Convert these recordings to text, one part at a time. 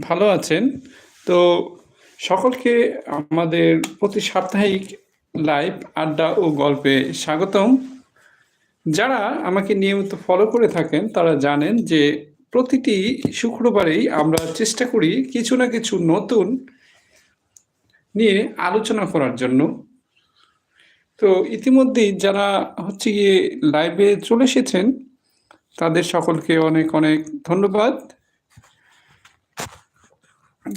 ভালো আছেন? তো সকলকে আমাদের প্রতি সাপ্তাহিক লাইভ আড্ডা ও গল্পে স্বাগতম। যারা আমাকে নিয়মিত ফলো করে থাকেন, তারা জানেন যে প্রতিটি শুক্রবারেই আমরা চেষ্টা করি কিছু না কিছু নতুন নিয়ে আলোচনা করার জন্য। তো ইতিমধ্যেই যারা হচ্ছে গিয়ে লাইভে চলে এসেছেন, তাদের সকলকে অনেক অনেক ধন্যবাদ।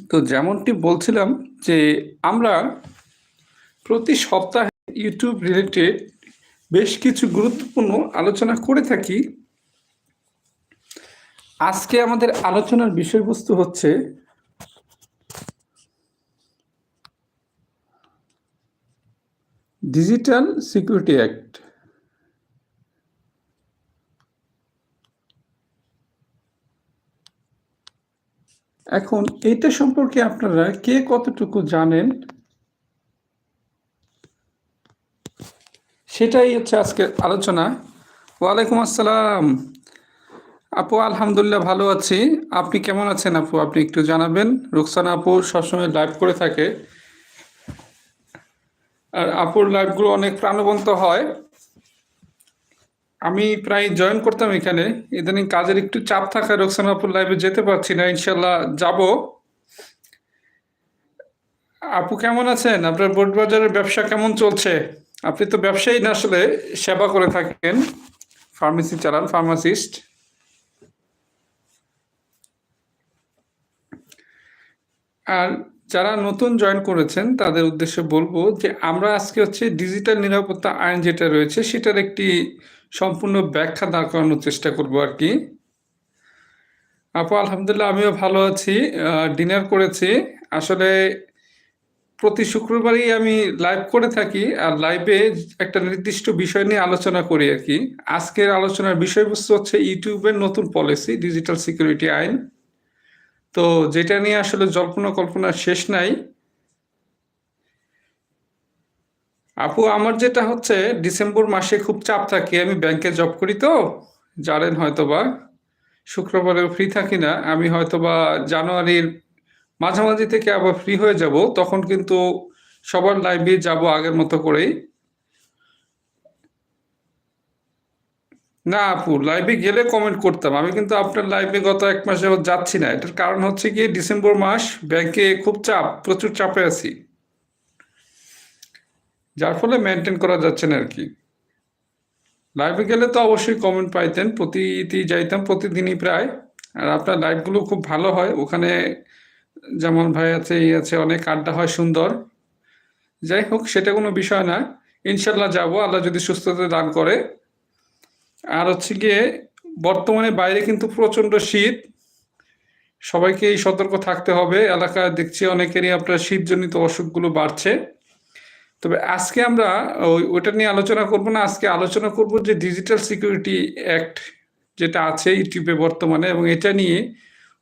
তো যেমনটি বলছিলাম যে আমরা প্রতি সপ্তাহে ইউটিউব রিলেটেড বেশ কিছু গুরুত্বপূর্ণ আলোচনা করে থাকি। আজকে আমাদের আলোচনার বিষয়বস্তু হচ্ছে ডিজিটাল সিকিউরিটি অ্যাক্ট। এখন এইটা সম্পর্কে আপনারা কে কতটুকু জানেন? সেটাই হচ্ছে আজকের আলোচনা। ওয়ালাইকুম আসসালাম। আপু, আলহামদুলিল্লাহ ভালো আছি। আপনি কেমন আছেন আপু? আপনি একটু জানাবেন। রুকসানা আপু সবসময় লাইভ করে থাকে। আর আপুর লাইভগুলো অনেক প্রাণবন্ত হয়। আমি প্রায় জয়েন করতাম এখানে। ইদানিং কাজের একটু চাপ থাকা রোকসানা আপুর লাইভে যেতে পারছি না ইনশাল্লাহ যাব। আপু কেমন আছেন? আপনার বোট বাজারের ব্যবসা কেমন চলছে? আপনি তো ব্যবসায়ী না আসলে, সেবা করে থাকেন। ফার্মেসি চালান, ফার্মাসিস্ট। আর যারা নতুন জয়েন করেছেন, তাদের উদ্দেশ্যে বলব যে আমরা আজকে হচ্ছে ডিজিটাল নিরাপত্তা আইন যেটা রয়েছে, সেটার একটি সম্পূর্ণ ব্যাখ্যা দাঁড় করানোর চেষ্টা করব আর কি। আপু, আলহামদুলিল্লাহ আমিও ভালো আছি। ডিনার করেছি। আসলে প্রতি শুক্রবারই আমি লাইভ করে থাকি আর লাইভে একটা নির্দিষ্ট বিষয় নিয়ে আলোচনা করি আর কি। আজকের আলোচনার বিষয়বস্তু হচ্ছে ইউটিউবের নতুন পলিসি ডিজিটাল সিকিউরিটি আইন। তো যেটা নিয়ে আসলে জল্পনা কল্পনা শেষ নাই। আপু, আমার যেটা হচ্ছে, ডিসেম্বর মাসে খুব চাপ থাকে, আমি ব্যাংকে জব করি তো, জানেন হয়তোবা শুক্রবারে ফ্রি থাকি না, আমি হয়তোবা জানুয়ারির মাঝামাঝি থেকে আবার ফ্রি হয়ে যাব, তখন কিন্তু সবার লাইভে যাব আগের মতো করেই। না আপু লাইভে গেলে কমেন্ট করতাম, আমি কিন্তু আপনার লাইভে গত এক মাসে যাচ্ছি না, এটার কারণ হচ্ছে কি ডিসেম্বর মাস ব্যাংকে খুব চাপ, প্রচুর চাপে আছি। যার ফলে মেনটেন করা যাচ্ছে না আর কি। লাইভে গেলে তো অবশ্যই কমেন্ট পাইতেন, প্রতিটি যাইতাম, প্রতিদিনই প্রায়। আর আপনার লাইভগুলো খুব ভালো হয়। ওখানে যেমন ভাই আছে, এই আছে, অনেক আড্ডা হয়, সুন্দর। যাই হোক, সেটা কোনো বিষয় না। ইনশাল্লাহ যাব। আল্লাহ যদি সুস্থতা দান করে। আর হচ্ছে গিয়ে, বর্তমানে বাইরে কিন্তু প্রচণ্ড শীত। সবাইকে এই সতর্ক থাকতে হবে। এলাকায় দেখছি অনেকেরই আপনার শীতজনিত অসুখগুলো বাড়ছে। তবে আজকে আমরা ওটা নিয়ে আলোচনা করব না, আজকে আলোচনা করব যে ডিজিটাল সিকিউরিটি অ্যাক্ট যেটা আছে ইউটিউবে বর্তমানে এবং এটা নিয়ে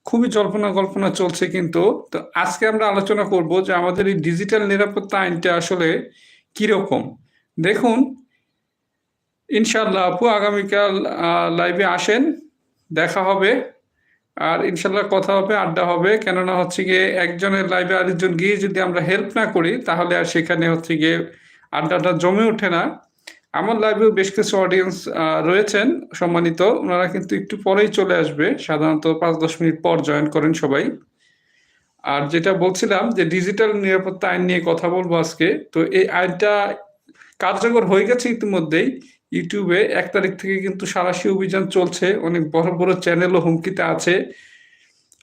খুবই জল্পনা কল্পনা চলছে কিন্তু। তো আজকে আমরা আলোচনা করব যে আমাদের এই ডিজিটাল নিরাপত্তা আইনটা আসলে কীরকম দেখুন ইনশাল্লাহ আপু আগামীকাল লাইভে আসেন, দেখা হবে। আর ইনশাল্লাহ কথা হবে, আড্ডা হবে। কেননা হচ্ছে গিয়ে একজনের লাইভে আরেকজন গিয়ে যদি আমরা হেল্প না করি, তাহলে আর সেখানে হচ্ছে গিয়ে আড্ডাটা জমে ওঠে না। আমার লাইভেও বেশ কিছু অডিয়েন্স রয়েছেন, সম্মানিত। ওনারা কিন্তু একটু পরেই চলে আসবে। সাধারণত পাঁচ দশ মিনিট পর জয়েন করেন সবাই। আর যেটা বলছিলাম যে ডিজিটাল নিরাপত্তা আইন নিয়ে কথা বলব আজকে। তো এই আইনটা কার্যকর হয়ে গেছে ইতিমধ্যেই। ইউটিউবে এক তারিখ থেকে কিন্তু সারাশি অভিযান চলছে, অনেক বড় বড় চ্যানেলও হুমকিতে আছে।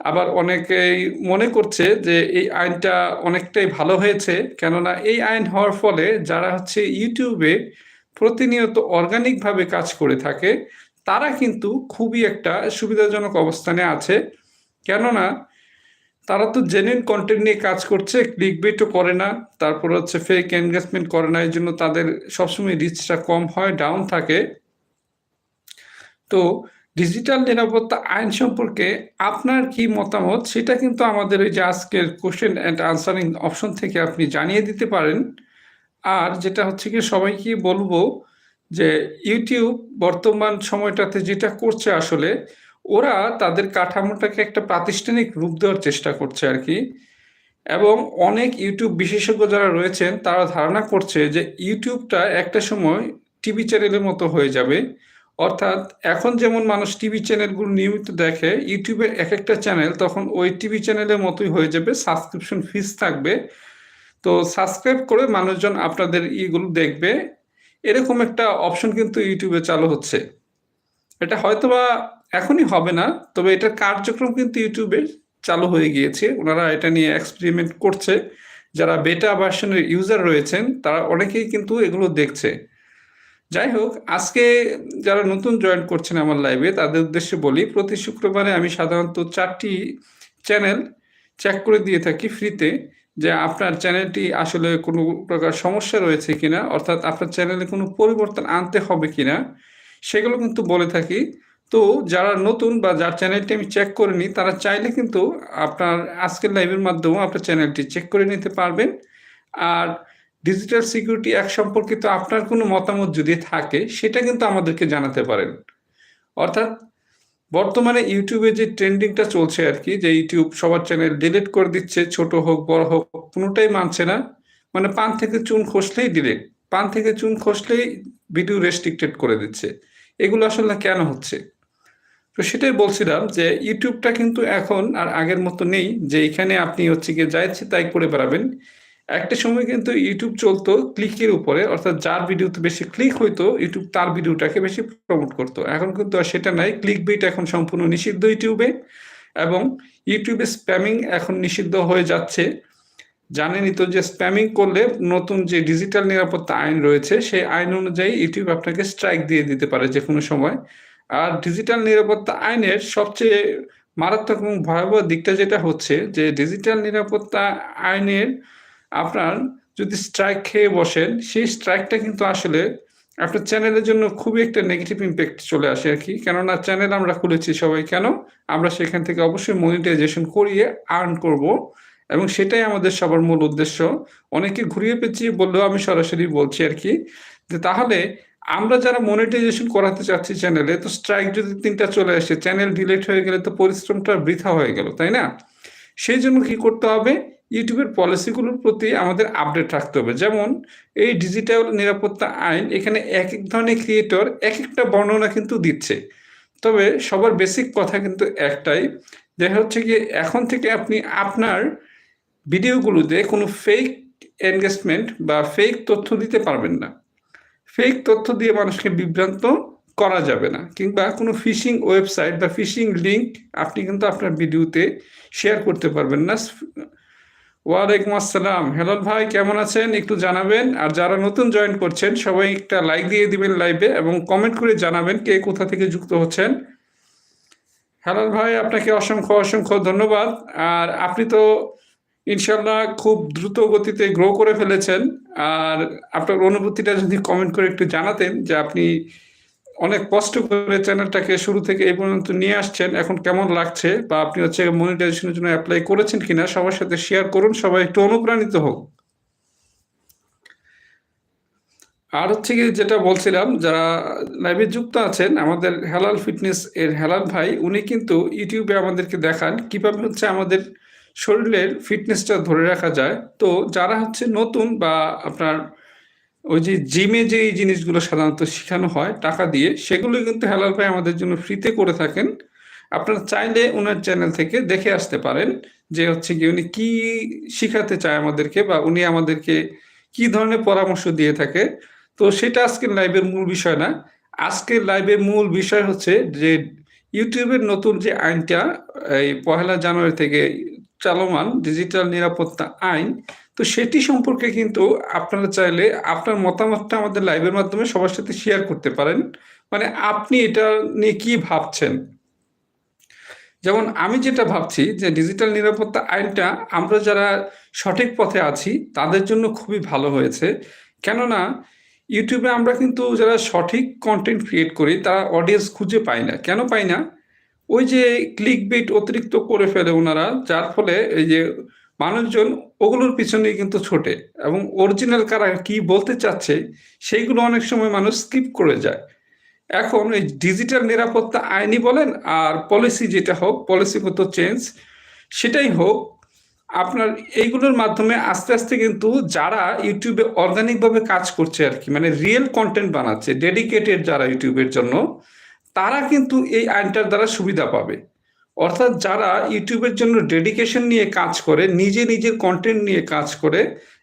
আবার অনেকেই মনে করছে যে এই আইনটা অনেকটাই ভালো হয়েছে, কেননা এই আইন হওয়ার ফলে যারা হচ্ছে ইউটিউবে প্রতিনিয়ত অর্গানিকভাবে কাজ করে থাকে, তারা কিন্তু খুবই একটা সুবিধাজনক অবস্থানে আছে। কেননা তারা তো জেনুইন কন্টেন্ট নিয়ে কাজ করছে ক্লিক বেটও করে না। তারপর হচ্ছে ফেক এনগেজমেন্ট করে না এই জন্য তাদের সবসময় রিচটা কম হয় ডাউন থাকে। তো ডিজিটাল নিরাপত্তা আইন সম্পর্কে আপনার কি মতামত? সেটা কিন্তু আমাদের ওই যে আজকের কোশ্চেন অ্যান্ড আনসারিং অপশন থেকে আপনি জানিয়ে দিতে পারেন। আর যেটা হচ্ছে কি, সবাইকে বলব যে ইউটিউব বর্তমান সময়টাতে যেটা করছে আসলে ওরা তাদের কাঠামোটাকে একটা প্রাতিষ্ঠানিক রূপ দেওয়ার চেষ্টা করছে আর কি। এবং অনেক ইউটিউব বিশেষজ্ঞ যারা রয়েছেন, তারা ধারণা করছে যে ইউটিউবটা একটা সময় টিভি চ্যানেলের মতো হয়ে যাবে। অর্থাৎ এখন যেমন মানুষ টিভি চ্যানেলগুলো নিয়মিত দেখে, ইউটিউবের এক একটা চ্যানেল, তখন ওই টিভি চ্যানেলের মতোই হয়ে যাবে, সাবস্ক্রিপশন ফিস থাকবে। তো সাবস্ক্রাইব করে মানুষজন আপনাদের ইগুলো দেখবে। এরকম একটা অপশন কিন্তু ইউটিউবে চালু হচ্ছে। এটা হয়তোবা এখনই হবে না, তবে এটার কার্যক্রম কিন্তু ইউটিউবে চালু হয়ে গিয়েছে। ওনারা এটা নিয়ে এক্সপেরিমেন্ট করছে। যারা বেটা ভার্সনের ইউজার রয়েছেন, তারা অনেকেই কিন্তু এগুলো দেখছে। যাই হোক, আজকে যারা নতুন জয়েন করছেন আমার লাইভে তাদের উদ্দেশ্যে বলি, প্রতি শুক্রবারে আমি সাধারণত চারটি চ্যানেল চেক করে দিয়ে থাকি ফ্রিতে যে আপনার চ্যানেলটি আসলে কোনো প্রকার সমস্যা রয়েছে কিনা, অর্থাৎ আপনার চ্যানেলে কোনো পরিবর্তন আনতে হবে কিনা, সেগুলো কিন্তু বলে থাকি। তো যারা নতুন বা যার চ্যানেলটি আমি চেক করিনি, তারা চাইলে কিন্তু আপনার আজকের লাইভের মাধ্যমে আপনার চ্যানেলটি চেক করে নিতে পারবেন। আর ডিজিটাল সিকিউরিটি অ্যাক্ট সম্পর্কিত আপনার কোনো মতামত যদি থাকে, সেটা কিন্তু আমাদেরকে জানাতে পারেন। অর্থাৎ বর্তমানে ইউটিউবে যে ট্রেন্ডিংটা চলছে আর কি, যে ইউটিউব সবার চ্যানেল ডিলিট করে দিচ্ছে, ছোট হোক, বড় হোক, কোনোটাই মানছে না। মানে পান থেকে চুন খসলেই ডিলিট পান থেকে চুন খসলেই ভিডিও রেস্ট্রিক্টেড করে দিচ্ছে। এগুলো আসলে কেন হচ্ছে? তো সেটাই বলছিলাম যে ইউটিউবটা কিন্তু এখন আর আগের মতো নেই, যে এখানে আপনি হচ্ছে গিয়ে যা ইচ্ছে তাই করে বেড়াবেন। একটা সময় কিন্তু ইউটিউব চলতো ক্লিকের উপরে, অর্থাৎ যার ভিডিওতে বেশি ক্লিক হইতো, ইউটিউব তার ভিডিওটাকে বেশি প্রমোট করতো। এখন কিন্তু আর সেটা নাই ক্লিক বিট এখন সম্পূর্ণ নিষিদ্ধ ইউটিউবে এবং ইউটিউবে স্প্যামিং এখন নিষিদ্ধ হয়ে যাচ্ছে। জানেনই তো যে স্প্যামিং করলে নতুন যে ডিজিটাল নিরাপত্তা আইন রয়েছে, সেই আইন অনুযায়ী ইউটিউব আপনাকে স্ট্রাইক দিয়ে দিতে পারে যে কোনো সময়। আর ডিজিটাল নিরাপত্তা আইনের সবচেয়ে মারাত্মক এবং ভয়াবহ দিকটা যেটা হচ্ছে যে ডিজিটাল নিরাপত্তা আইনের আপনার যদি স্ট্রাইক খেয়ে বসেন, সেই স্ট্রাইকটা কিন্তু আসলে আপনার চ্যানেলের জন্য খুবই একটা নেগেটিভ ইম্প্যাক্ট চলে আসে আর কি। কেননা চ্যানেল আমরা খুলেছি সবাই কেন? আমরা সেখান থেকে অবশ্যই মনিটাইজেশন করিয়ে আর্ন করব এবং সেটাই আমাদের সবার মূল উদ্দেশ্য। অনেকে ঘুরিয়ে পেঁচিয়ে বললেও আমি সরাসরি বলছি আর কি যে তাহলে আমরা যারা মনিটাইজেশন করাতে চাচ্ছি চ্যানেলে তো স্ট্রাইক যদি তিনটা চলে আসে চ্যানেল ডিলেট হয়ে গেলে তো পরিশ্রমটা বৃথা হয়ে গেল, তাই না? সেই জন্য কি করতে হবে? ইউটিউবের পলিসিগুলোর প্রতি আমাদের আপডেট রাখতে হবে। যেমন, এই ডিজিটাল নিরাপত্তা আইন, এখানে এক এক ধরনের ক্রিয়েটর এক একটা বর্ণনা কিন্তু দিচ্ছে। তবে সবার বেসিক কথা কিন্তু একটাই দেখা হচ্ছে কি এখন থেকে আপনি আপনার ভিডিওগুলোতে কোনো ফেক এনগেজমেন্ট বা ফেক তথ্য দিতে পারবেন না। ফেক তথ্য দিয়ে মানুষকে বিভ্রান্ত করা যাবে না। কিংবা কোনো ফিশিং ওয়েবসাইট বা ফিশিং লিঙ্ক আপনি কিন্তু আপনার ভিডিওতে শেয়ার করতে পারবেন না। ওয়ালাইকুম আসসালাম। হেলাল ভাই, কেমন আছেন? একটু জানাবেন। আর যারা নতুন জয়েন করছেন, সবাই একটা লাইক দিয়ে দিবেন লাইভে এবং কমেন্ট করে জানাবেন কে কোথা থেকে যুক্ত হচ্ছেন। হেলাল ভাই, আপনাকে অসংখ্য অসংখ্য ধন্যবাদ। আর আপনি তো ইনশাল্লাহ খুব দ্রুত গতিতে গ্রো করে ফেলেছেন। আর আপনার অনুভূতিটা যদি কমেন্ট করে একটু জানাতেন যে আপনি অনেক কষ্ট করে চ্যানেলটাকে শুরু থেকে এই পর্যন্ত নিয়ে আসছেন, এখন কেমন লাগছে? বা আপনি হচ্ছে মনিটাইজেশনের জন্য অ্যাপ্লাই করেছেন কিনা? সবার সাথে শেয়ার করুন, সবাই একটু অনুপ্রাণিত হোক। আর হচ্ছে কি যেটা বলছিলাম, যারা লাইভে যুক্ত আছেন, আমাদের হেলাল ফিটনেস এর হেলাল ভাই, উনি কিন্তু ইউটিউবে আমাদেরকে দেখান কীভাবে হচ্ছে আমাদের শরীরের ফিটনেসটা ধরে রাখা যায়। তো যারা হচ্ছে নতুন বা আপনার ওই যে জিমে যে এই জিনিসগুলো সাধারণত শেখানো হয় টাকা দিয়ে, সেগুলো কিন্তু হেলাল ভাই আমাদের জন্য ফ্রিতে করে থাকেন। আপনারা চাইলে ওনার চ্যানেল থেকে দেখে আসতে পারেন যে হচ্ছে কি উনি কি শিখাতে চায় আমাদেরকে বা উনি আমাদেরকে কি ধরনের পরামর্শ দিয়ে থাকে। তো সেটা আজকের লাইভের মূল বিষয় না। আজকের লাইভের মূল বিষয় হচ্ছে যে ইউটিউবের নতুন যে আইনটা, এই পহেলা জানুয়ারি থেকে চলমান ডিজিটাল নিরাপত্তা আইন, তো সেটি সম্পর্কে কিন্তু আপনারা চাইলে আপনার মতামতটা আমাদের লাইভের মাধ্যমে সবার সাথে শেয়ার করতে পারেন। মানে আপনি এটা নিয়ে কি ভাবছেন? যেমন আমি যেটা ভাবছি যে ডিজিটাল নিরাপত্তা আইনটা আমরা যারা সঠিক পথে আছি, তাদের জন্য খুবই ভালো হয়েছে। কেননা ইউটিউবে আমরা কিন্তু যারা সঠিক কন্টেন্ট ক্রিয়েট করি, তারা অডিয়েন্স খুঁজে পাই না। কেন পাই না? ওই যে ক্লিক বিট অতিরিক্ত করে ফেলে ওনারা, যার ফলে এই যে মানুষজন ওগুলোর পিছনে কিন্তু ছোটে এবং অরিজিনাল কারা কি বলতে চাচ্ছে সেইগুলো অনেক সময় মানুষ স্কিপ করে যায়। এখন এই ডিজিটাল নিরাপত্তা আইনি বলেন আর পলিসি যেটা হোক পলিসিগত চেঞ্জ সেটাই হোক, আপনার এইগুলোর মাধ্যমে আস্তে আস্তে কিন্তু যারা ইউটিউবে অর্গানিকভাবে কাজ করছে আর কি মানে রিয়েল কন্টেন্ট বানাচ্ছে ডেডিকেটেড যারা ইউটিউবের জন্য তারা কিন্তু এই আইনটার দ্বারা সুবিধা পাবে। অর্থাৎ যারা ইউটিউবের জন্য ডেডিকেশন নিয়ে কাজ করে, নিজে নিজের কন্টেন্ট নিয়ে কাজ করে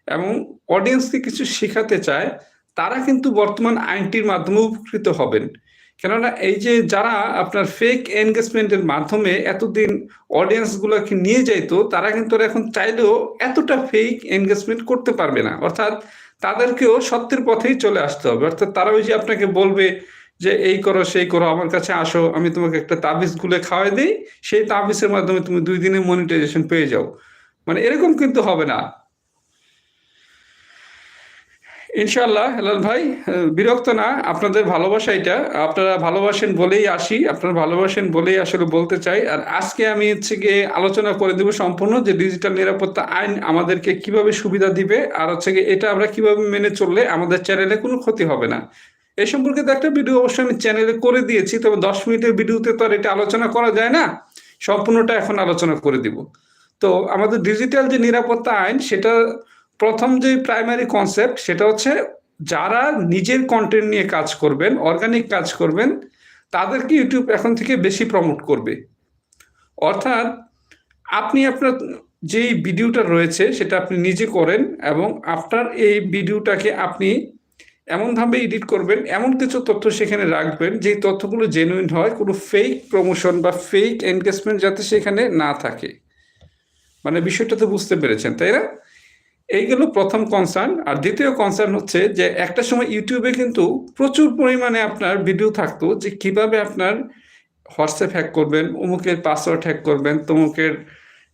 এবং অডিয়েন্সকে কিছু শেখাতে চায়, তারা কিন্তু বর্তমান আইনটির মাধ্যমে উপকৃত হবেন। কেননা এই যে যারা আপনার ফেক এনগেজমেন্টের মাধ্যমে এতদিন অডিয়েন্স গুলোকে নিয়ে যাইতো, তারা কিন্তু এখন চাইলেও এতটা ফেক এনগেজমেন্ট করতে পারবে না। অর্থাৎ তাদেরকেও সত্যের পথেই চলে আসতে হবে। অর্থাৎ তারা ওই যে আপনাকে বলবে যে এই করো, সেই করো, আমার কাছে আসো, আমি তোমাকে একটা তাবিজ গুলে খাওয়াই দিই, সেই তাবিজের মাধ্যমে তুমি দুই দিনে মনিটাইজেশন পেয়ে যাও। মানে এরকম কিন্তু হবে না। ইনশাল্লাহ হেলাল ভাই, বিরক্ত না, আপনাদের ভালোবাসা এটা। আপনারা ভালোবাসেন বলেই আসি, আপনারা ভালোবাসেন বলেই আসলে বলতে চাই। আর আজকে আমি হচ্ছে গিয়ে আলোচনা করে দেবো সম্পূর্ণ যে ডিজিটাল নিরাপত্তা আইন আমাদেরকে কীভাবে সুবিধা দিবে, আর হচ্ছে গিয়ে এটা আমরা কীভাবে মেনে চললে আমাদের চ্যানেলে কোনো ক্ষতি হবে না। এই সম্পর্কে তো একটা ভিডিও অবশ্যই আমি চ্যানেলে করে দিয়েছি, তবে দশ মিনিটের ভিডিওতে তো আর এটা আলোচনা করা যায় না। সম্পূর্ণটা এখন আলোচনা করে দিব। তো আমাদের ডিজিটাল যে নিরাপত্তা আইন, সেটা প্রথম যে প্রাইমারি কনসেপ্ট সেটা হচ্ছে যারা নিজের কন্টেন্ট নিয়ে কাজ করবেন অর্গানিক কাজ করবেন, তাদেরকে ইউটিউব এখন থেকে বেশি প্রমোট করবে। অর্থাৎ আপনি আপনার যেই ভিডিওটা রয়েছে, সেটা আপনি নিজে করেন এবং আপনার এই ভিডিওটাকে আপনি এমনভাবে এডিট করবেন, এমন কিছু তথ্য সেখানে রাখবেন যে তথ্যগুলো জেনুইন হয়, কোনো ফেক প্রমোশন বা ফেক এনগেজমেন্ট যাতে সেখানে না থাকে। মানে বিষয়টা তো বুঝতে পেরেছেন, তাই না? এই গেল প্রথম কনসার্ন আর দ্বিতীয় কনসার্ন হচ্ছে যে একটা সময় ইউটিউবে কিন্তু প্রচুর পরিমাণে আপনার ভিডিও থাকতো যে কীভাবে আপনার হোয়াটসঅ্যাপ হ্যাক করবেন, অমুকের পাসওয়ার্ড হ্যাক করবেন, তমুকের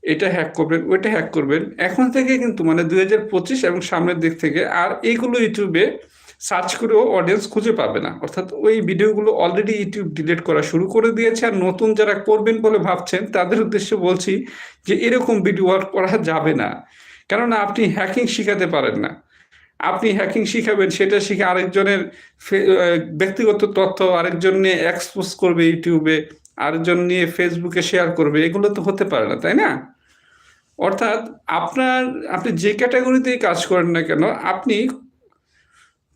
এটা হ্যাক করবেন, ওইটা হ্যাক করবেন। এখন থেকে কিন্তু মানে দুই হাজার পঁচিশ এবং সামনের দিক থেকে আর এইগুলো ইউটিউবে সার্চ করেও অডিয়েন্স খুঁজে পাবে না। অর্থাৎ ওই ভিডিওগুলো অলরেডি ইউটিউব ডিলিট করা শুরু করে দিয়েছে আর নতুন যারা করবেন বলে ভাবছেন, তাদের উদ্দেশ্যে বলছি যে এরকম ভিডিও আর করা যাবে না। কেননা আপনি হ্যাকিং শিখাতে পারেন না। আপনি হ্যাকিং শিখাবেন, সেটা শিখে আরেকজনের ব্যক্তিগত তথ্য আরেকজন নিয়ে এক্সপোজ করবে ইউটিউবে আরেকজন নিয়ে ফেসবুকে শেয়ার করবে, এগুলো তো হতে পারে না, তাই না? অর্থাৎ আপনার, আপনি যে ক্যাটাগরিতেই কাজ করেন না কেন, আপনি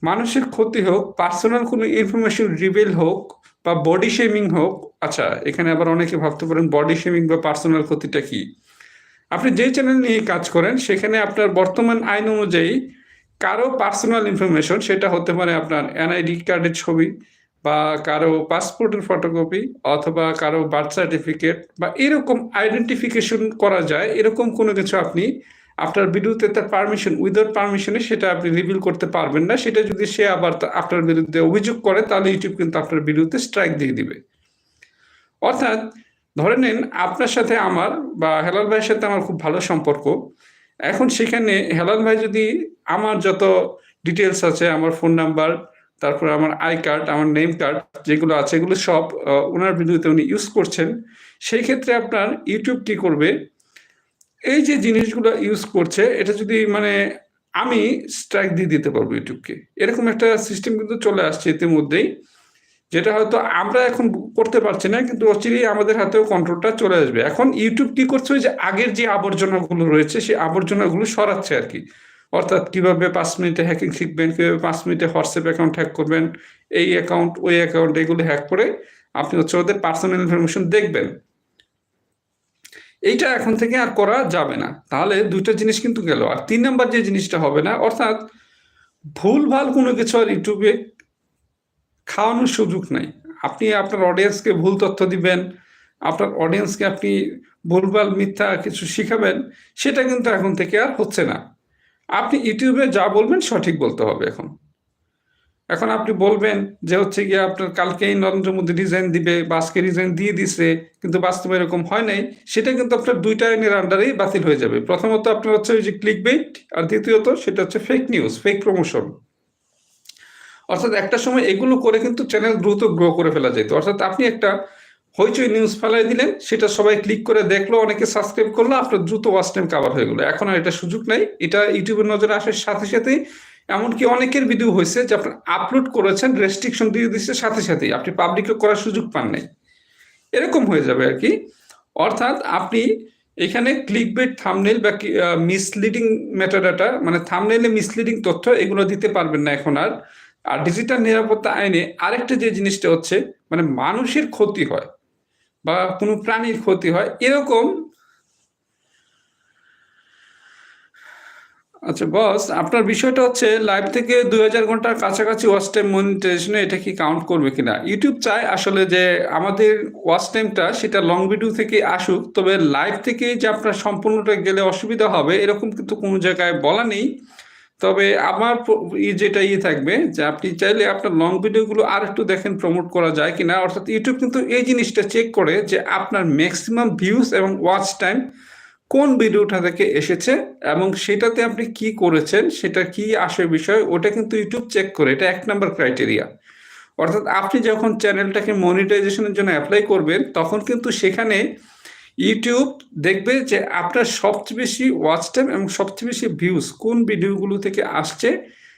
মানুষের ক্ষতি হোক পার্সোনাল কোনো ইনফরমেশন রিভিল হোক বা বডি শেমিং হোক আচ্ছা এখানে আবার অনেকে ভাবতে পারেন বডি শেমিং বা পার্সোনাল ক্ষতিটা কি? আপনি যে চ্যানেল নিয়ে কাজ করেন, সেখানে আপনার বর্তমান আইন অনুযায়ী কারও পার্সোনাল ইনফরমেশন সেটা হতে পারে আপনার এনআইডি কার্ডের ছবি বা কারও পাসপোর্টের ফটোকপি অথবা কারও বার্থ সার্টিফিকেট বা এরকম আইডেন্টিফিকেশন করা যায়, এরকম কোনো কিছু আপনি আপনার ভিডিওতে তার পারমিশন উইদাউট পারমিশনে সেটা আপনি রিভিল করতে পারবেন না। সেটা যদি সে আবার আপনার বিরুদ্ধে অভিযোগ করে, তাহলে ইউটিউব কিন্তু আপনার ভিডিওতে স্ট্রাইক দিয়ে দিবে। অর্থাৎ, ধরে নিন আপনার সাথে আমার বা হেলাল ভাইয়ের সাথে আমার খুব ভালো সম্পর্ক। এখন সেখানে হেলাল ভাই যদি আমার যত ডিটেলস আছে, আমার ফোন নাম্বার তারপরে আমার আই কার্ড আমার নেম কার্ড যেগুলো আছে, এগুলো সব ওনার ভিডিওতে উনি ইউজ করছেন। সেই ক্ষেত্রে আপনার ইউটিউব কি করবে? এই যে জিনিসগুলো ইউজ করছে, এটা যদি মানে আমি স্ট্রাইক দিয়ে দিতে পারব ইউটিউবকে এরকম একটা সিস্টেম কিন্তু চলে আসছে ইতিমধ্যেই, যেটা হয়তো আমরা এখন করতে পারছি না, কিন্তু অচিরেই আমাদের হাতেও কন্ট্রোলটা চলে আসবে। এখন ইউটিউব কি করছে? ওই যে আগের যে আবর্জনাগুলো রয়েছে, সেই আবর্জনাগুলো সরাচ্ছে আর কি। অর্থাৎ কীভাবে পাঁচ মিনিটে হ্যাকিং শিখবেন, কীভাবে পাঁচ মিনিটে হোয়াটসঅ্যাপ অ্যাকাউন্ট হ্যাক করবেন, এই অ্যাকাউন্ট ওই অ্যাকাউন্ট এগুলো হ্যাক করে আপনি হচ্ছে ওদের পার্সোনাল ইনফরমেশন দেখবেন। এইটা এখন থেকে আর করা যাবে না। তাহলে দুইটা জিনিস কিন্তু গেল। আর তিন নাম্বার যে জিনিসটা হবে না, অর্থাৎ ভুলভাল কোনো কিছু আর ইউটিউবে খাওয়ানোর সুযোগ নাই। আপনি আপনার অডিয়েন্সকে ভুল তথ্য দিবেন, আপনার অডিয়েন্সকে আপনি ভুলভাল মিথ্যা কিছু শিখাবেন, সেটা কিন্তু এখন থেকে আর হচ্ছে না। আপনি ইউটিউবে যা বলবেন সঠিক বলতে হবে এখন। এখন আপনি বলবেন যে হচ্ছে গিয়ে আপনার কালকেই নরেন্দ্র মোদী রিজাইন দিবে বা আজকে রিজাইন দিয়ে দিছে, কিন্তু বাস্তবে এরকম হয় নাই, সেটা কিন্তু আপনার দুইটা আইনের আন্ডারেই বাতিল হয়ে যাবে। প্রথমত আপনার হচ্ছে ওই যে ক্লিক বেইট আর দ্বিতীয়ত সেটা হচ্ছে ফেক নিউজ ফেক প্রমোশন অর্থাৎ একটা সময় এগুলো করে কিন্তু চ্যানেল দ্রুত গ্রো করে ফেলা যেত। অর্থাৎ আপনি একটা হইচই নিউজ ফেলাই দিলেন, সেটা সবাই ক্লিক করে দেখল, অনেকে সাবস্ক্রাইব করল, আপনার দ্রুত ওয়াচ টাইম কাভার হয়ে গেলো। এখন আর এটা সুযোগ নাই, এটা ইউটিউবের নজরে আসার সাথে সাথেই এমনকি অনেকের ভিডিও হয়েছে যে আপনি আপলোড করেছেন রেস্ট্রিকশন দিয়ে দিচ্ছে সাথে সাথেই। আপনি পাবলিকে করার সুযোগ পান নাই। এরকম হয়ে যাবে আর কি। অর্থাৎ আপনি এখানে ক্লিক বেট থামনেল বা মিসলিডিং মেটাডাটা মানে থামনেলে মিসলিডিং তথ্য এগুলো দিতে পারবেন না এখন আর। আর ডিজিটাল নিরাপত্তা আইনে আরেকটা যে জিনিসটা হচ্ছে মানে মানুষের ক্ষতি হয় বা কোনো প্রাণীর ক্ষতি হয়, এরকম আচ্ছা বস আপনার বিষয়টা হচ্ছে লাইভ থেকে দুই হাজার ঘণ্টার কাছাকাছি ওয়াচ টাইম মনিটাইজেশনে এটা কি কাউন্ট করবে কিনা? ইউটিউব চায় আসলে যে আমাদের ওয়াচ টাইমটা সেটা লং ভিডিও থেকে আসুক, তবে লাইভ থেকে যে আপনার সম্পূর্ণটা গেলে অসুবিধা হবে, এরকম কিন্তু কোনো জায়গায় বলা নেই। তবে আমার যেটা ইয়ে থাকবে যে আপনি চাইলে আপনার লং ভিডিওগুলো আর একটু দেখেন প্রমোট করা যায় কিনা। অর্থাৎ ইউটিউব কিন্তু এই জিনিসটা চেক করে যে আপনার ম্যাক্সিমাম ভিউজ এবং ওয়াচ টাইম কোন ভিডিওটা থেকে এসেছে এবং সেটাতে আপনি কি করেছেন, সেটা কি আসে বিষয়, ওটা কিন্তু ইউটিউব চেক করে, এটা এক নম্বর ক্রাইটেরিয়া অর্থাৎ আপনি যখন চ্যানেলটাকে মনিটাইজেশনের জন্য অ্যাপ্লাই করবেন, তখন কিন্তু সেখানে ইউটিউব দেখবে যে আপনার সবচেয়ে বেশি ওয়াচ টাইম এবং সবচেয়ে বেশি ভিউজ কোন ভিডিওগুলো থেকে আসছে,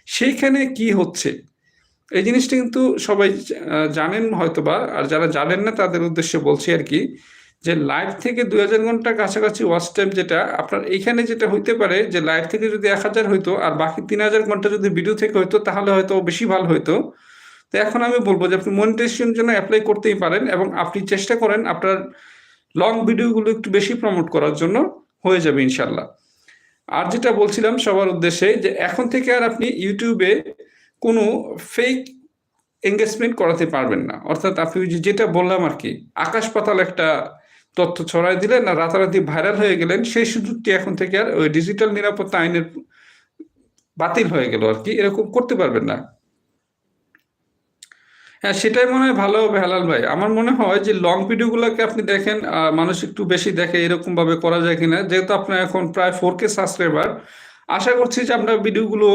সেইখানে কি হচ্ছে। এই জিনিসটা কিন্তু সবাই জানেন হয়তোবা, আর যারা জানেন না তাদের উদ্দেশ্যে বলছি আর কি যে লাইভ থেকে দুই হাজার ঘণ্টা কাছাকাছি ওয়াচ টাইম যেটা, আপনার এইখানে যেটা হইতে পারে যে লাইভ থেকে যদি এক হাজার হইতো আর বাকি তিন হাজার ঘণ্টা যদি ভিডিও থেকে হইতো, তাহলে হয়তো বেশি ভালো হইতো। তো এখন আমি বলব যে আপনি মনিটাইজেশন জন্য অ্যাপ্লাই করতেই পারেন এবং আপনি চেষ্টা করেন আপনার লং ভিডিওগুলো একটু বেশি প্রমোট করার জন্য হয়ে যাবে ইনশাল্লাহ আর যেটা বলছিলাম সবার উদ্দেশ্যে যে এখন থেকে আর আপনি ইউটিউবে কোনো ফেক এঙ্গেজমেন্ট করাতে পারবেন না। অর্থাৎ আপনি যেটা বললাম আর কি, আকাশ পাতাল একটা তথ্য ছড়াই দিলেন না রাতারাতি ভাইরাল হয়ে গেলেন। সেই সুযোগটি এখন থেকে আর ওই ডিজিটাল নিরাপত্তা আইনের বাতিল হয়ে গেল আর কি। এরকম করতে পারবেন না। হ্যাঁ সেটাই মনে হয় ভালো হবে হালাল ভাই। আমার মনে হয় যে লং ভিডিওগুলোকে আপনি দেখেন মানুষ একটু বেশি দেখে এরকম ভাবে করা যায় কিনা। যেহেতু আপনার এখন প্রায় ফোর কে সাবস্ক্রাইবার আশা করছি যে আপনার ভিডিওগুলো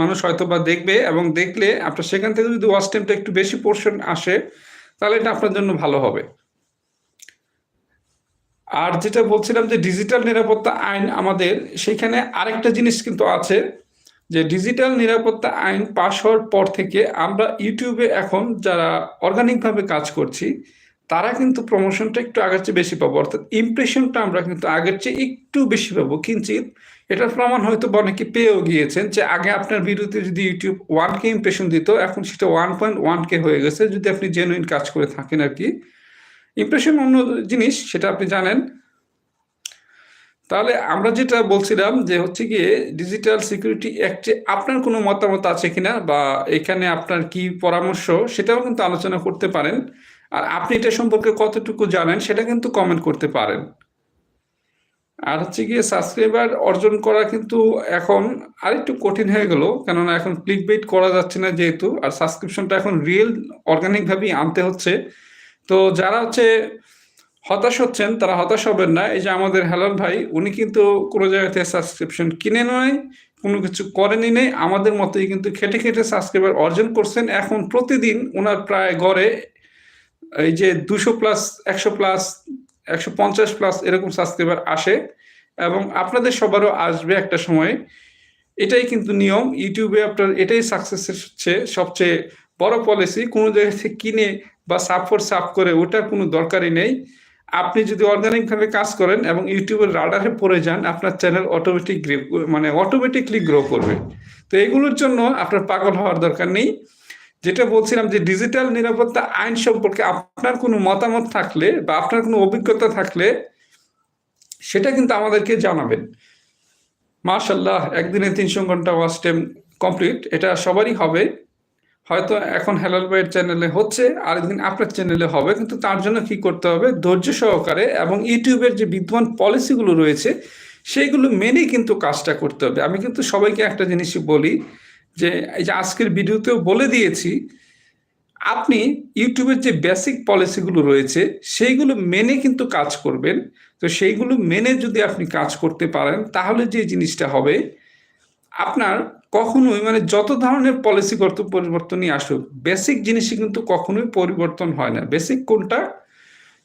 মানুষ হয়তো বা দেখবে এবং দেখলে আপনার সেখান থেকে যদি ওয়াচ টাইমটা একটু বেশি পোর্শন আসে, তাহলে এটা আপনার জন্য ভালো হবে। আর যেটা বলছিলাম যে ডিজিটাল নিরাপত্তা আইন আমাদের, সেখানে আরেকটা জিনিস কিন্তু আছে যে ডিজিটাল নিরাপত্তা আইন পাশ হওয়ার পর থেকে আমরা ইউটিউবে এখন যারা অর্গানিকভাবে কাজ করছি, তারা কিন্তু প্রমোশনটা একটু আগের চেয়ে বেশি পাবো। অর্থাৎ ইমপ্রেশনটা আমরা কিন্তু আগের চেয়ে একটু বেশি পাবো। কিঞ্চিত এটার প্রমাণ হয়তো অনেকে পেয়েও গিয়েছেন যে আগে আপনার ভিডিওতে যদি ইউটিউব ওয়ান কে ইমপ্রেশন দিত, এখন সেটা ওয়ান পয়েন্ট ওয়ান কে হয়ে গেছে। যদি আপনি জেনুইন কাজ করে থাকেন আর কি ইমপ্রেশন অন্য জিনিস, সেটা আপনি জানেন। তাহলে আমরা যেটা বলছিলাম যে হচ্ছে গিয়ে ডিজিটাল সিকিউরিটি অ্যাক্টে আপনার কোনো মতামত আছে কিনা বা এখানে আপনার কি পরামর্শ, সেটাও কিন্তু আলোচনা করতে পারেন। আর আপনি এটা সম্পর্কে কতটুকু জানেন, সেটা কিন্তু কমেন্ট করতে পারেন। আর হচ্ছে গিয়ে সাবস্ক্রাইবার অর্জন করা কিন্তু এখন আরেকটু কঠিন হয়ে গেল, কেননা এখন ক্লিক বেট করা যাচ্ছে না যেহেতু, আর সাবস্ক্রিপশনটা এখন রিয়েল অর্গানিক ভাবেই আনতে হচ্ছে। তো যারা হচ্ছে হতাশ হচ্ছেন, তারা হতাশ হবেন না। এই যে আমাদের হেলাল ভাই, উনি কিন্তু কোনো জায়গাতে সাবস্ক্রিপশন কিনে নয়, কোনো কিছু করেনি নেই। আমাদের মতোই কিন্তু খেটে খেটে সাবস্ক্রাইবার অর্জন করছেন। এখন প্রতিদিন ওনার প্রায় গড়ে এই যে দুশো প্লাস একশো প্লাস একশো পঞ্চাশ প্লাস এরকম সাবস্ক্রাইবার আসে এবং আপনাদের সবারও আসবে একটা সময়। এটাই কিন্তু নিয়ম। ইউটিউবে আপনার এটাই সাকসেস হচ্ছে সবচেয়ে বড় পলিসি কোনো জায়গা থেকে কিনে বা সাপ ফর সাপ করে ওটার কোনো দরকারই নেই। আপনি যদি অর্গানিক ভাবে কাজ করেন এবং ইউটিউবের রাডারে পড়ে যান, আপনার চ্যানেল অটোমেটিক মানে অটোমেটিকলি গ্রো করবে। তো এগুলোর জন্য আপনার পাগল হওয়ার দরকার নেই। যেটা বলছিলাম যে ডিজিটাল নিরাপত্তা আইন সম্পর্কে আপনার কোনো মতামত থাকলে বা আপনার কোনো অভিজ্ঞতা থাকলে সেটা কিন্তু আমাদেরকে জানাবেন। মার্শাল্লাহ একদিনে তিনশো ঘণ্টা ওয়াচ টাইম কমপ্লিট এটা সবারই হবে। হয়তো এখন হেলাল ভাইয়ের চ্যানেলে হচ্ছে, আরেকদিন আপনার চ্যানেলে হবে, কিন্তু তার জন্য কি করতে হবে? ধৈর্য সহকারে এবং ইউটিউবের যে বিদ্যমান পলিসিগুলো রয়েছে, সেইগুলো মেনেই কিন্তু কাজটা করতে হবে। আমি কিন্তু সবাইকে একটা জিনিসই বলি, যে এই যে আজকের ভিডিওতেও বলে দিয়েছি, আপনি ইউটিউবের যে বেসিক পলিসিগুলো রয়েছে, সেইগুলো মেনে কিন্তু কাজ করবেন। তো সেইগুলো মেনে যদি আপনি কাজ করতে পারেন, তাহলে যে জিনিসটা হবে, আপনার কখনোই মানে যত ধরনের পলিসি পলিসিগত পরিবর্তনই আসুক বেসিক জিনিসই কিন্তু কখনোই পরিবর্তন হয় না। বেসিক কোনটা?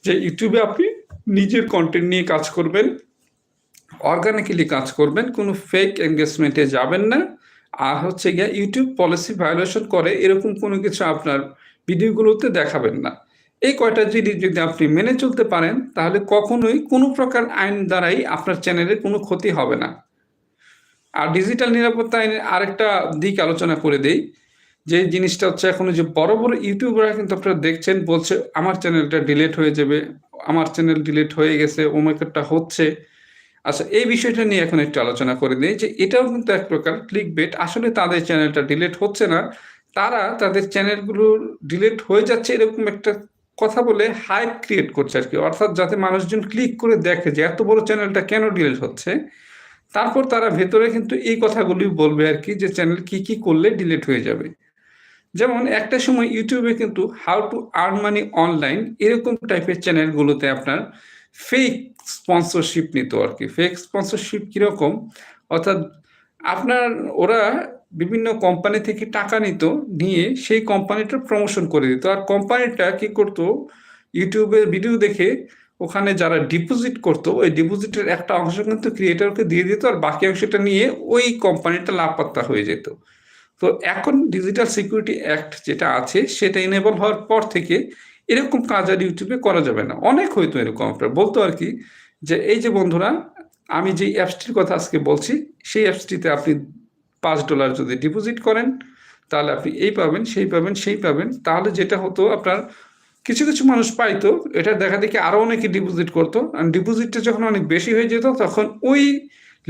যে ইউটিউবে আপনি নিজের কন্টেন্ট নিয়ে কাজ করবেন অর্গানিক্যালি কাজ করবেন, কোনো ফেক এঙ্গেজমেন্টে যাবেন না। আর হচ্ছে গিয়ে ইউটিউব পলিসি ভায়োলেশন করে, এরকম কোনো কিছু আপনার ভিডিওগুলোতে দেখাবেন না। এই কয়টা জিনিস যদি আপনি মেনে চলতে পারেন, তাহলে কখনোই কোনো প্রকার আইন দ্বারাই আপনার চ্যানেলের কোনো ক্ষতি হবে না। আর ডিজিটাল নিরাপত্তা আইনের আরেকটা দিক আলোচনা করে দেই যে জিনিসটা হচ্ছে এখন যে বড় বড় ইউটিউবাররা কিন্তু আপনারা দেখছেন বলছে, আমার চ্যানেলটা ডিলেট হয়ে যাবে, আমার চ্যানেল ডিলেট হয়ে গেছে, ওমেকারটা হচ্ছে। আচ্ছা এই বিষয়টা নিয়ে এখন একটু আলোচনা করে দিই যে এটাও কিন্তু এক প্রকার ক্লিক বেট আসলে তাদের চ্যানেলটা ডিলেট হচ্ছে না, তারা তাদের চ্যানেলগুলো ডিলেট হয়ে যাচ্ছে এরকম একটা কথা বলে হাইপ ক্রিয়েট করছে আর কি অর্থাৎ যাতে মানুষজন ক্লিক করে দেখে যে এত বড় চ্যানেলটা কেন ডিলেট হচ্ছে তারপর তারা ভেতরে কিন্তু এই কথাগুলি বলবে আর কি যে চ্যানেল কি কি করলে ডিলিট হয়ে যাবে। যেমন একটা সময় ইউটিউবে কিন্তু how to earn money online এরকম টাইপের চ্যানেলগুলোতে আপনার ফেক স্পন্সরশিপ নিত আর কি। ফেক স্পন্সরশিপ কীরকম? অর্থাৎ আপনার ওরা বিভিন্ন কোম্পানি থেকে টাকা নিত, নিয়ে সেই কোম্পানিটার প্রমোশন করে দিত। আর কোম্পানিটা কি করতো? ইউটিউবের ভিডিও দেখে ওখানে যারা ডিপোজিট করতো, ওই ডিপোজিটের একটা অংশ কিন্তু ক্রিয়েটরকে দিয়ে দিত আর বাকি অংশটা নিয়ে ওই কোম্পানিটা লাপাত্তা হয়ে যেত। তো এখন ডিজিটাল সিকিউরিটি অ্যাক্ট যেটা আছে, সেটা ইনেবল হওয়ার পর থেকে এরকম কাজ আর ইউটিউবে করা যাবে না। অনেক হয়তো এরকম আপনার। বলতো আর কি যে, এই যে বন্ধুরা, আমি যে অ্যাপসটির কথা আজকে বলছি, সেই অ্যাপসটিতে আপনি পাঁচ ডলার যদি ডিপোজিট করেন, তাহলে আপনি এই পাবেন, সেই পাবেন সেই পাবেন। তাহলে যেটা হতো আপনার কিছু কিছু মানুষ পাইতো, এটা দেখা দেখি আরও অনেকে ডিপোজিট করতো। ডিপোজিটটা যখন অনেক বেশি হয়ে যেত, তখন ওই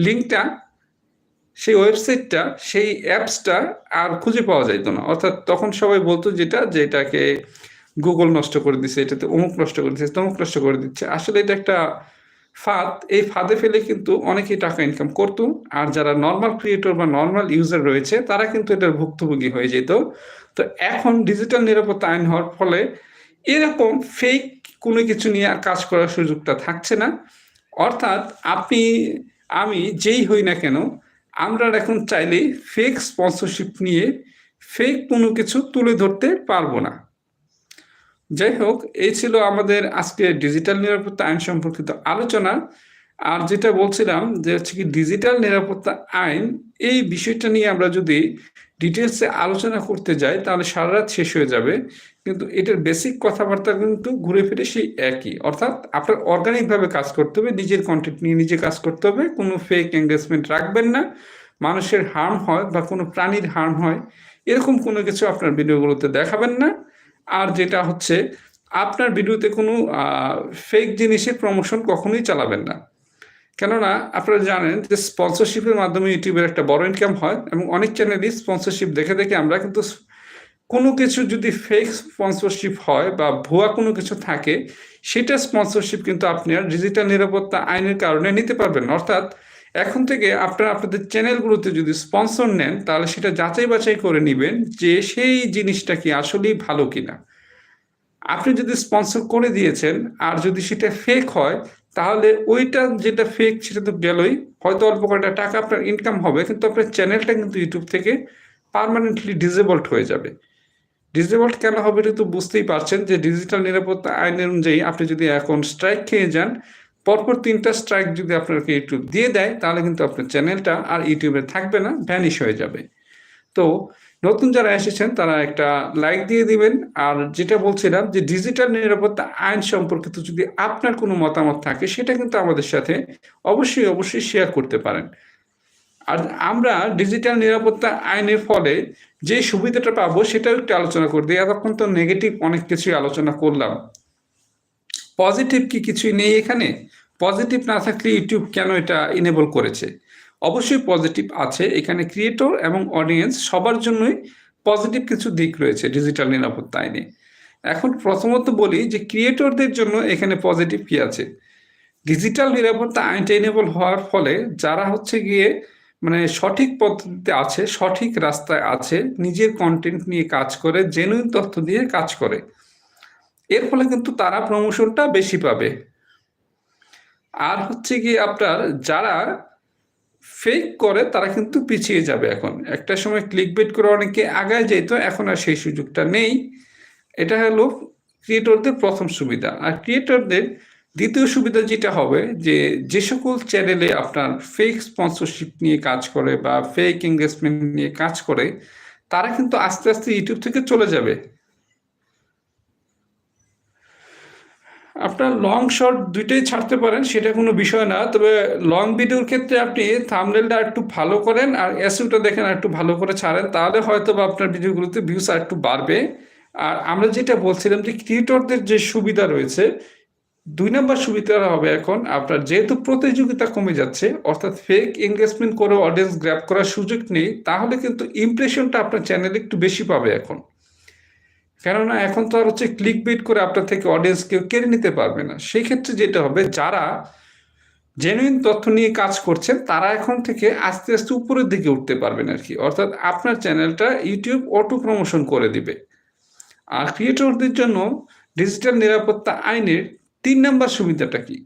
লিঙ্কটা সেই ওয়েবসাইটটা সেই অ্যাপসটা আর খুঁজে পাওয়া যাইতো না। অর্থাৎ তখন সবাই বলতো যেটা, যে এটাকে গুগল নষ্ট করে দিচ্ছে এটাতে অমুক নষ্ট করে দিচ্ছে তমুক নষ্ট করে দিচ্ছে। আসলে এটা একটা ফাঁদ। এই ফাঁদে ফেলে কিন্তু অনেকেই টাকা ইনকাম করতো। আর যারা নর্মাল ক্রিয়েটর বা নর্মাল ইউজার রয়েছে, তারা কিন্তু এটার ভুক্তভোগী হয়ে যেত। তো এখন ডিজিটাল নিরাপত্তা আইন হওয়ার ফলে এরকম ফেক কোনো কিছু নিয়ে আর কাজ করার সুযোগটা থাকছে না। অর্থাৎ আপনি, আমি যেই হই না কেন আমরা এখন চাইলেই ফেক স্পন্সরশিপ নিয়ে ফেক কোনো কিছু তুলে ধরতে পারব না। যাই হোক, এই ছিল আমাদের আজকে ডিজিটাল নিরাপত্তা আইন সম্পর্কিত আলোচনা। আর যেটা বলছিলাম যে হচ্ছে কি ডিজিটাল নিরাপত্তা আইন, এই বিষয়টা নিয়ে আমরা যদি ডিটেলসে আলোচনা করতে যাই, তাহলে সারা রাত শেষ হয়ে যাবে। কিন্তু এটার বেসিক কথাবার্তা কিন্তু ঘুরে ফিরে সেই একই। অর্থাৎ আপনার অর্গানিকভাবে কাজ করতে হবে, নিজের কন্টেন্ট নিয়ে নিজে কাজ করতে হবে, কোনো ফেক এঙ্গেজমেন্ট রাখবেন না, মানুষের হার্ম হয় বা কোনো প্রাণীর হার্ম হয়, এরকম কোনো কিছু আপনার ভিডিওগুলোতে দেখাবেন না। আর যেটা হচ্ছে, আপনার ভিডিওতে কোনো ফেক জিনিসের প্রমোশন কখনোই চালাবেন না। কেননা আপনারা জানেন যে স্পন্সরশিপের মাধ্যমে ইউটিউবের একটা বড় ইনকাম হয় এবং অনেক চ্যানেলই স্পন্সরশিপ দেখে দেখে আমরা কিন্তু কোনো কিছু যদি ফেক স্পন্সরশিপ হয় বা ভুয়া কোনো কিছু থাকে, সেটা স্পন্সরশিপ কিন্তু আপনি আর ডিজিটাল নিরাপত্তা আইনের কারণে নিতে পারবেন। অর্থাৎ এখন থেকে আপনারা আপনাদের চ্যানেলগুলোতে যদি স্পন্সর নেন, তাহলে সেটা যাচাই বাছাই করে নেবেন যে সেই জিনিসটা কি আসলেই ভালো কিনা। আপনি যদি স্পন্সর করে দিয়েছেন আর যদি সেটা ফেক হয়, তাহলে ওইটা যেটা ফেক সেটা তো গেলই। হয়তো অল্প কয়েকটা টাকা আপনার ইনকাম হবে, কিন্তু আপনার চ্যানেলটা কিন্তু ইউটিউব থেকে পারমানেন্টলি ডিসেবলড হয়ে যাবে। ডিসেবলড কেন হবে এটা তো বুঝতেই পারছেন যে ডিজিটাল নিরাপত্তা আইন অনুযায়ী আপনি যদি এখন স্ট্রাইক খেয়ে যান, পরপর তিনটা স্ট্রাইক যদি আপনাকে ইউটিউব দিয়ে দেয়, তাহলে কিন্তু আপনার চ্যানেলটা আর ইউটিউবে থাকবে না ভ্যানিশ হয়ে যাবে। তো নতুন যারা এসেছেন, তারা একটা লাইক দিয়ে দিবেন। আর যেটা বলছিলাম যে ডিজিটাল নিরাপত্তা আইন সম্পর্কিত যদি আপনার কোনো মতামত থাকে, সেটা কিন্তু আমাদের সাথে অবশ্যই অবশ্যই শেয়ার করতে পারেন। আর আমরা ডিজিটাল নিরাপত্তা আইনের ফলে যে সুবিধাটা পাবো সেটাও একটু আলোচনা করে দিই। এতক্ষণ তো নেগেটিভ অনেক কিছুই আলোচনা করলাম। পজিটিভ কি কিছুই নেই এখানে? পজিটিভ না থাকলে ইউটিউব কেন এটা ইনেবল করেছে? অবশ্যই পজিটিভ আছে। এখানে ক্রিয়েটর এবং অডিয়েন্স সবার জন্যই পজিটিভ কিছু দিক রয়েছে ডিজিটাল নিরাপত্তা আইনে। এখন প্রথমত বলি যে ক্রিয়েটরদের জন্য এখানে পজিটিভ কি আছে? ডিজিটাল নিরাপত্তা আইনটা ইনেবল হওয়ার ফলে যারা হচ্ছে গিয়ে মানে সঠিক পদ্ধতিতে আছে, সঠিক রাস্তায় আছে, নিজের কন্টেন্ট নিয়ে কাজ করে জেনুইন তথ্য দিয়ে কাজ করে। এর ফলে কিন্তু তারা প্রমোশনটা বেশি পাবে। আর হচ্ছে কি আপনার যারা ফেক করে, তারা কিন্তু পিছিয়ে যাবে এখন। একটা সময় ক্লিক বেট করে অনেকে আগায় যেত এখন আর সেই সুযোগটা নেই। এটা হলো ক্রিয়েটরদের প্রথম সুবিধা। আর ক্রিয়েটরদের দ্বিতীয় সুবিধা যেটা হবে যে যে সকল চ্যানেলে আপনার ফেক স্পন্সরশিপ নিয়ে কাজ করে বা ফেক এঙ্গেজমেন্ট নিয়ে কাজ করে, তারা কিন্তু আস্তে আস্তে ইউটিউব থেকে চলে যাবে। আপনার লং শর্ট দুইটাই ছাড়তে পারেন, সেটা কোনো বিষয় না। তবে লং ভিডিওর ক্ষেত্রে আপনি থামনেলটা একটু ভালো করেন আর এসইউটা দেখেন আর একটু ভালো করে ছাড়েন, তাহলে হয়তো বা আপনার ভিডিওগুলোতে ভিউস আর একটু বাড়বে। আর আমরা যেটা বলছিলাম যে ক্রিয়েটরদের যে সুবিধা রয়েছে দুই নম্বর সুবিধা হবে এখন, আপনার যেহেতু প্রতিযোগিতা কমে যাচ্ছে, অর্থাৎ ফেক এঙ্গেজমেন্ট করে অডিয়েন্স গ্র্যাপ করার সুযোগ নেই, তাহলে কিন্তু ইমপ্রেশনটা আপনার চ্যানেলে একটু বেশি পাবে এখন। কেননা এখন তো আর হচ্ছে ক্লিক বিট করে আপনার থেকে অডিয়েন্স কেউ কেড়ে নিতে পারবে না। সেই ক্ষেত্রে যেটা হবে, যারা জেনুইন তথ্য নিয়ে কাজ করছেন, তারা এখন থেকে আস্তে আস্তে উপরের দিকে উঠতে পারবেন আর কি। অর্থাৎ আপনার চ্যানেলটা ইউটিউব অটো প্রমোশন করে দিবে। আর ক্রিয়েটরদের জন্য ডিজিটাল নিরাপত্তা আইনের তিন নম্বর সুবিধাটা কি?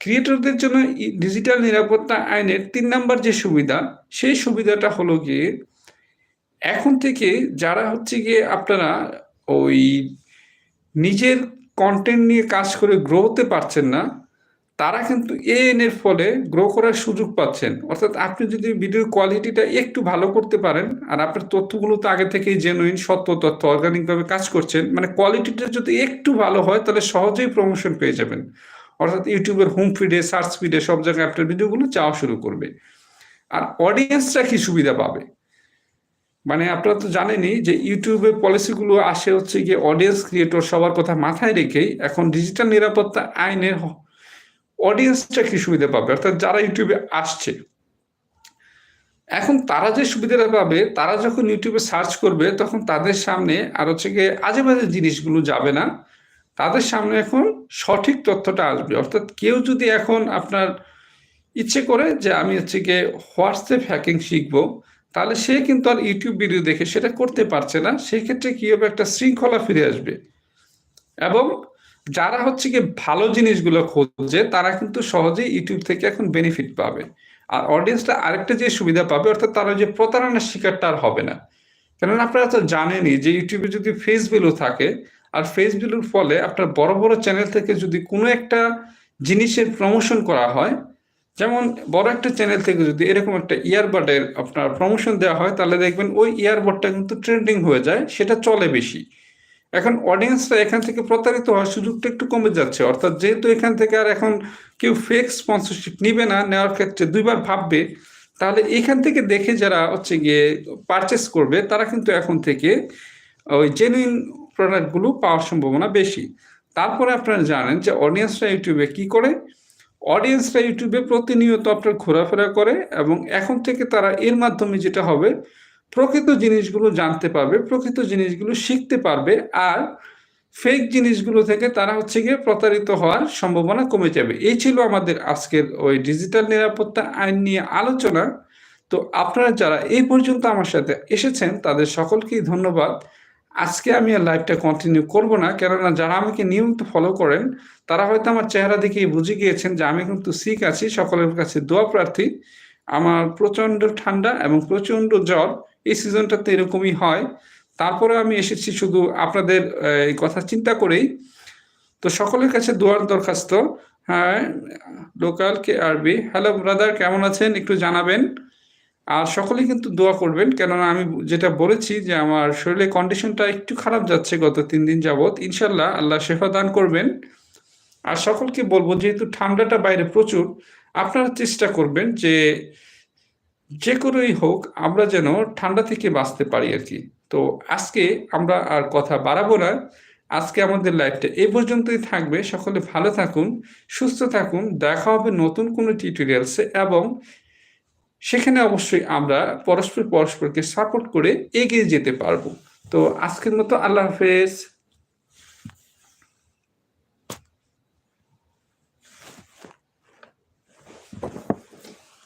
ক্রিয়েটরদের জন্য ডিজিটাল নিরাপত্তা আইনের তিন নম্বর যে সুবিধা, সেই সুবিধাটা হলো গিয়ে এখন থেকে যারা হচ্ছে গিয়ে আপনারা ওই নিজের কন্টেন্ট নিয়ে কাজ করে গ্রো হতে পারছেন না তারা কিন্তু এএন এর ফলে গ্রো করার সুযোগ পাচ্ছেন। অর্থাৎ আপনি যদি ভিডিওর কোয়ালিটিটা একটু ভালো করতে পারেন, আর আপনার তথ্যগুলো তো আগে থেকেই জেনুইন সত্য তথ্য অর্গানিকভাবে কাজ করছেন মানে কোয়ালিটিটা যদি একটু ভালো হয়, তাহলে সহজেই প্রমোশন পেয়ে যাবেন। অর্থাৎ ইউটিউবের হোম ফিডে সার্চ ফিডে সব জায়গায় আপনার ভিডিওগুলো চাওয়া শুরু করবে। আর অডিয়েন্সরা কি সুবিধা পাবে? মানে আপনারা তো জানেনই যে ইউটিউবের পলিসিগুলো আসে হচ্ছে গিয়ে অডিয়েন্স ক্রিয়েটর সবার কথা মাথায় রেখেই এখন ডিজিটাল নিরাপত্তা আইনের অডিয়েন্সটা কি সুবিধা পাবে? অর্থাৎ যারা ইউটিউবে আসছে। এখন তারা যে সুবিধাটা পাবে, তারা যখন ইউটিউবে সার্চ করবে, তখন তাদের সামনে আর হচ্ছে গিয়ে আজে বাজে জিনিসগুলো যাবে না। তাদের সামনে এখন সঠিক তথ্যটা আসবে। অর্থাৎ কেউ যদি এখন আপনার ইচ্ছে করে যে আমি হচ্ছে গিয়ে হোয়াটসঅ্যাপ হ্যাকিং শিখব, তাহলে সে কিন্তু আর ইউটিউব ভিডিও দেখে সেটা করতে পারছে না। সেই ক্ষেত্রে কি হবে? একটা শৃঙ্খলা ফিরে আসবে। এবং যারা হচ্ছে গিয়ে ভালো জিনিসগুলো খোঁজে, তারা কিন্তু সহজেই ইউটিউব থেকে এখন বেনিফিট পাবে। আর অডিয়েন্সটা আরেকটা যে সুবিধা পাবে, অর্থাৎ তারা যে প্রতারণার শিকারটা আর হবে না। কেননা আপনারা তো জানেনই যে ইউটিউবে যদি ফেস ভ্যালু থাকে, আর ফেস ভ্যালুর ফলে আপনার বড় বড় চ্যানেল থেকে যদি কোনো একটা জিনিসের প্রমোশন করা হয়, যেমন বড় একটা চ্যানেল থেকে যদি এরকম একটা ইয়ারবাডের আপনার প্রমোশন দেওয়া হয়, তাহলে দেখবেন ওই ইয়ারবাডটা কিন্তু ট্রেন্ডিং হয়ে যায়, সেটা চলে বেশি। এখন অডিয়েন্সরা এখান থেকে প্রতারিত হওয়ার সুযোগটা একটু কমে যাচ্ছে। অর্থাৎ যেহেতু এখান থেকে আর এখন কেউ ফেক স্পন্সরশিপ নিবে না, নেওয়ার ক্ষেত্রে দুইবার ভাববে, তাহলে এখান থেকে দেখে যারা হচ্ছে গিয়ে পারচেস করবে, তারা কিন্তু এখন থেকে ওই জেনুইন প্রোডাক্টগুলো পাওয়ার সম্ভাবনা বেশি। তারপরে আপনারা জানেন যে অডিয়েন্সরা ইউটিউবে কি করে? অডিয়েন্সরা ইউটিউবে প্রতিনিয়ত আপনার ঘোরাফেরা করে এবং এখন থেকে তারা এর মাধ্যমে যেটা হবে প্রকৃত জিনিসগুলো জানতে পারবে, প্রকৃত জিনিসগুলো শিখতে পারবে আর ফেক জিনিসগুলো থেকে তারা হচ্ছে গিয়ে প্রতারিত হওয়ার সম্ভাবনা কমে যাবে। এই ছিল আমাদের আজকের ওই ডিজিটাল নিরাপত্তা আইন নিয়ে আলোচনা। তো আপনারা যারা এই পর্যন্ত আমার সাথে এসেছেন, তাদের সকলকেই ধন্যবাদ। আজকে আমি আর লাইভটা কন্টিনিউ করব না, কেননা যারা আমাকে নিয়মিত ফলো করেন, তারা হয়তো আমার চেহারা দেখেই বুঝে গিয়েছেন যে আমি কিন্তু শিখ আছি, সকলের কাছে দোয়া প্রার্থী। আমার প্রচণ্ড ঠান্ডা এবং প্রচণ্ড জ্বর এই সিজনটাতে এরকমই হয়। তারপরে আমি এসেছি শুধু আপনাদের এই কথা চিন্তা করেই। তো সকলের কাছে দোয়ার দরখাস্ত। হ্যাঁ লোকাল কে আরবি হ্যালো ব্রাদার কেমন আছেন? একটু জানাবেন। আর সকলেই কিন্তু দোয়া করবেন, কেননা আমি যেটা বলেছি যে আমার শরীরের কন্ডিশনটা একটু খারাপ যাচ্ছে গত তিন দিন যাবৎ। ইনশাল্লাহ আল্লাহ শেফা দান করবেন। আর সকলকে বলব, যেহেতু ঠান্ডাটা বাইরে প্রচুর, আপনারা চেষ্টা করবেন যে যে কোনোই হোক, আমরা যেন ঠান্ডা থেকে বাঁচতে পারি আর কি। তো আজকে আমরা আর কথা বাড়াবো না। আজকে আমাদের লাইফটা এ পর্যন্তই থাকবে। সকলে ভালো থাকুন, সুস্থ থাকুন। দেখা হবে নতুন কোনো টিউটোরিয়ালসে এবং সেখানে অবশ্যই আমরা পরস্পর পরস্পরকে সাপোর্ট করে এগিয়ে যেতে পারব। তো আজকের মতো আল্লাহ হাফেজ।